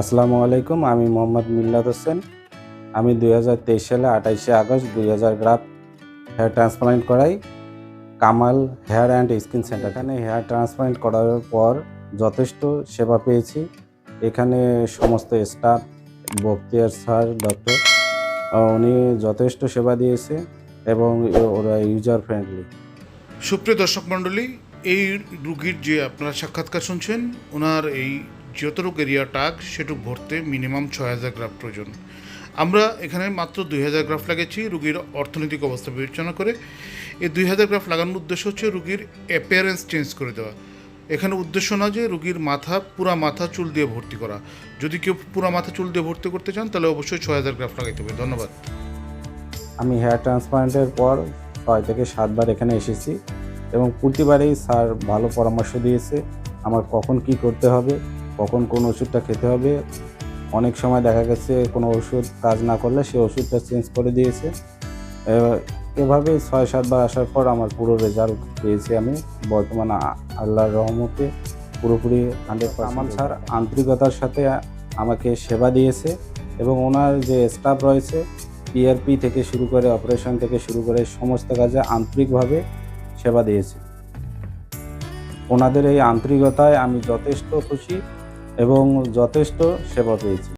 আসসালামু আলাইকুম, আমি মোহাম্মদ মিল্লাত হোসেন। আমি দুই হাজার তেইশ সালে আঠাইশে আগস্ট দুই হাজার গ্রাফ হেয়ার ট্রান্সপ্লান্ট করাই। Kamal hair and skin centre. এখানে হেয়ার ট্রান্সপ্লান্ট করার পর যথেষ্ট সেবা পেয়েছি। এখানে সমস্ত স্টাফ, বক্তিয়ার স্যার, ডক্টর, উনি যথেষ্ট সেবা দিয়েছে এবং ওরা ইউজার ফ্রেন্ডলি। সুপ্রিয় দর্শক মণ্ডলী, এই রুগীর যে আপনারা সাক্ষাৎকার শুনছেন, ওনার এই যতটুক এরিয়া টাক, সেটুকু ভরতে মিনিমাম ছয় হাজার গ্রাফ প্রয়োজন। আমরা এখানে মাত্র দুই হাজার গ্রাফ লাগিয়েছি রুগীর অর্থনৈতিক অবস্থা বিবেচনা করে। এই দুই হাজার গ্রাফ লাগানোর উদ্দেশ্য হচ্ছে রুগীর অ্যাপিয়ারেন্স চেঞ্জ করে দেওয়া। এখানে উদ্দেশ্য না যে রুগীর মাথা, পুরা মাথা চুল দিয়ে ভর্তি করা। যদি কেউ পুরা মাথা চুল দিয়ে ভর্তি করতে চান, তাহলে অবশ্যই ছয় হাজার গ্রাফ লাগাইতে হবে। ধন্যবাদ। আমি হেয়ার ট্রান্সপ্লান্টের পর ছয় থেকে সাতবার এখানে এসেছি এবং প্রতিবারেই স্যার ভালো পরামর্শ দিয়েছে, আমার কখন কি করতে হবে। কখন কোন ওষুধটা খেতে হবে অনেক সময় দেখা গেছে কোনো ওষুধ কাজ না করলে সে ওষুধটা চেঞ্জ করে দিয়েছে। এভাবে ছয় সাতবার আসার পর আমার পুরো রেজাল্ট পেয়েছি আমি। বর্তমানে আল্লাহর রহমতে পুরোপুরি হান্ড্রেড আমার স্যার আন্তরিকতার সাথে আমাকে সেবা দিয়েছে এবং ওনার যে স্টাফ রয়েছে পিআরপি থেকে শুরু করে অপারেশন থেকে শুরু করে সমস্ত কাজে আন্তরিকভাবে সেবা দিয়েছে। ওনাদের এই আন্তরিকতায় আমি যথেষ্ট খুশি। এবং যথেষ্ট সেবা পেয়েছি।